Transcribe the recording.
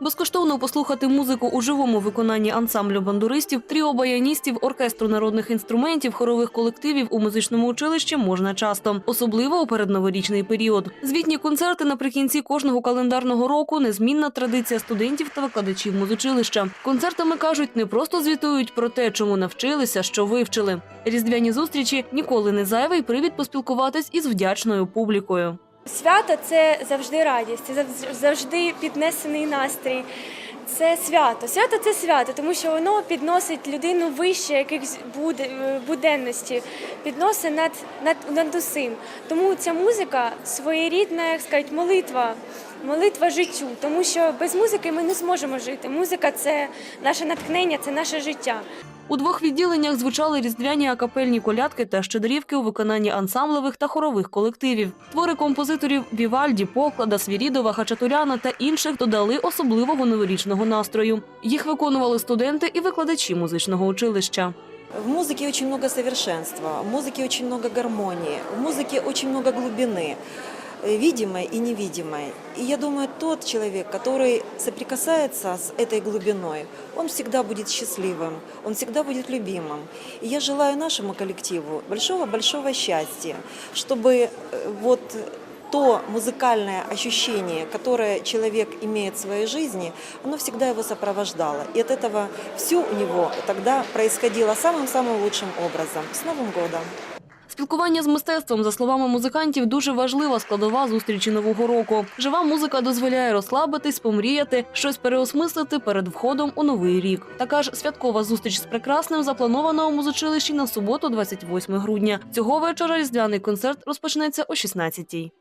Безкоштовно послухати музику у живому виконанні ансамблю бандуристів, тріо баяністів, оркестру народних інструментів, хорових колективів у музичному училищі можна часто, особливо у передноворічний період. Звітні концерти наприкінці кожного календарного року незмінна традиція студентів та викладачів музучилища. Концертами кажуть, не просто звітують про те, чому навчилися, що вивчили. Різдвяні зустрічі ніколи не зайвий привід поспілкуватись із вдячною публікою. Свято це завжди радість, це завжди піднесений настрій. Це свято. Свято це свято, тому що воно підносить людину вище якихось буде- буденності, підносить над, над, над усім. Тому ця музика своєрідна, як сказати, молитва, молитва життю. Тому що без музики ми не зможемо жити. Музика це наше натхнення, це наше життя. У двох відділеннях звучали різдвяні акапельні колядки та щедрівки у виконанні ансамблевих та хорових колективів. Твори композиторів Вівальді, Поклада, Свірідова, Хачатуряна та інших додали особливого новорічного настрою. Їх виконували студенти і викладачі музичного училища. В музыке очень много совершенства, в музыке очень много гармонии, в музыке очень много глубины, э, Видимой и невидимой. И я думаю, тот человек, который соприкасается с этой глубиной, он всегда будет счастливым, он всегда будет любимым. И я желаю нашему коллективу большого-большого счастья, чтобы э, вот то музыкальное ощущение, которое человек имеет в своей жизни, оно всегда его сопровождало. И от этого все у него тогда происходило самым-самым лучшим образом. С Новым годом! Спілкування з мистецтвом, за словами музикантів, дуже важлива складова зустрічі нового року. Жива музика дозволяє розслабитись, помріяти, щось переосмислити перед входом у новий рік. Така ж святкова зустріч з прекрасним запланована у музичилищі на суботу, 28 грудня. Цього вечора різдвяний концерт розпочнеться о 16-й.